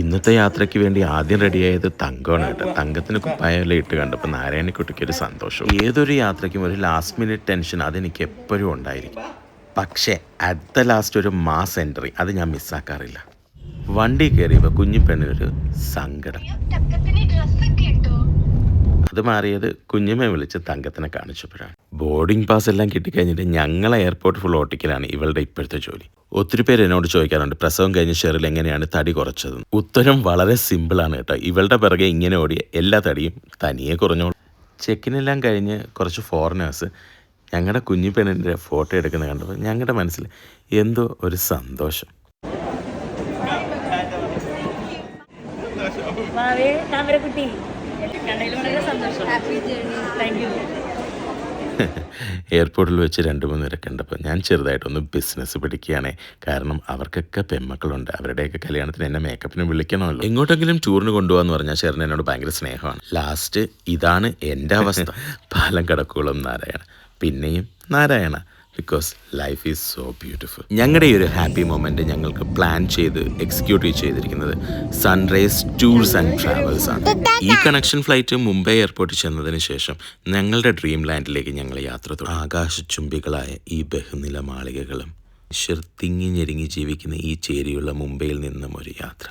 ഇന്നത്തെ യാത്രയ്ക്ക് വേണ്ടി ആദ്യം റെഡിയായത് തങ്കമാണ് കേട്ടോ. തങ്കത്തിന് കുപ്പായെല്ലാം ഇട്ട് കണ്ടപ്പോൾ നാരായണിക്കുട്ടിക്ക് ഒരു സന്തോഷം ഏതൊരു യാത്രയ്ക്കും ഒരു ലാസ്റ്റ് മിനിറ്റ് ടെൻഷൻ അതെനിക്ക് എപ്പോഴും ഉണ്ടായിരിക്കും. പക്ഷേ അറ്റ് ദ ലാസ്റ്റ് ഒരു മാസ് എൻട്രി അത് ഞാൻ മിസ്സാക്കാറില്ല വണ്ടി കയറിയപ്പോൾ കുഞ്ഞിപ്പെണ്ണിനൊരു സങ്കടം. അത് മാറിയത് കുഞ്ഞമ്മയെ വിളിച്ച് തങ്കത്തിനെ കാണിച്ചപ്പോഴാണ്. ബോർഡിംഗ് പാസ് എല്ലാം കിട്ടിക്കഴിഞ്ഞിട്ട് ഞങ്ങളെ എയർപോർട്ട് ഫുൾ ഓട്ടിക്കലാണ് ഇവളുടെ ഇപ്പോഴത്തെ ജോലി. ഒത്തിരി പേര് എന്നോട് ചോദിക്കാറുണ്ട് പ്രസവം കഴിഞ്ഞ ഷെറിൽ എങ്ങനെയാണ് തടി കുറച്ചത്? ഉത്തരം വളരെ സിമ്പിളാണ് കേട്ടോ. ഇവളുടെ പിറകെ ഇങ്ങനെ ഓടിയ എല്ലാ തടിയും തനിയെ കുറഞ്ഞോളൂ. ചെക്കിനെല്ലാം കഴിഞ്ഞ് കുറച്ച് ഫോറിനേഴ്സ് ഞങ്ങളുടെ കുഞ്ഞി പെണ്ണിന്റെ ഫോട്ടോ എടുക്കുന്ന കണ്ടപ്പോൾ ഞങ്ങളുടെ മനസ്സിൽ എന്തോ ഒരു സന്തോഷം. വളരെ സന്തോഷം. ഹാപ്പി എയർപോർട്ടിൽ വെച്ച് രണ്ട് മൂന്ന് പേരെ കണ്ടപ്പോൾ ഞാൻ ചെറുതായിട്ടൊന്ന് ബിസിനസ് പിടിക്കുകയാണ് കാരണം അവർക്കൊക്കെ പെമ്മക്കളുണ്ട്. അവരുടെയൊക്കെ കല്യാണത്തിന് എന്നെ മേക്കപ്പിന് വിളിക്കണമല്ലോ. എങ്ങോട്ടെങ്കിലും ടൂറിന് കൊണ്ടുപോകാന്ന് പറഞ്ഞാൽ ചേർന്ന് എന്നോട് ഭയങ്കര സ്നേഹമാണ്. ലാസ്റ്റ് ഇതാണ് എന്റെ അവസ്ഥ. പാലം കടക്കുളം നാരായണ. പിന്നെയും Narayana. Because life is so beautiful ഞങ്ങളുടെ ഈ ഒരു ഹാപ്പി മൊമെന്റ് ഞങ്ങൾക്ക് പ്ലാൻ ചെയ്ത് എക്സിക്യൂട്ടീവ് ചെയ്തിരിക്കുന്നത് സൺറൈസ് ടൂർസ് ആൻഡ് ട്രാവൽസ് ആണ്. ഈ കണക്ഷൻ ഫ്ലൈറ്റ് മുംബൈ എയർപോർട്ടിൽ ചെന്നതിന് ശേഷം ഞങ്ങളുടെ ഡ്രീം ലാൻഡിലേക്ക് ഞങ്ങൾ യാത്ര തുടങ്ങി. ആകാശചുംബികളായ ഈ ബഹുനില മാളികകളും ഈശ്വർ തിങ്ങി ഞെരുങ്ങി ജീവിക്കുന്ന ഈ ചേരിയുള്ള മുംബൈയിൽ നിന്നും ഒരു യാത്ര.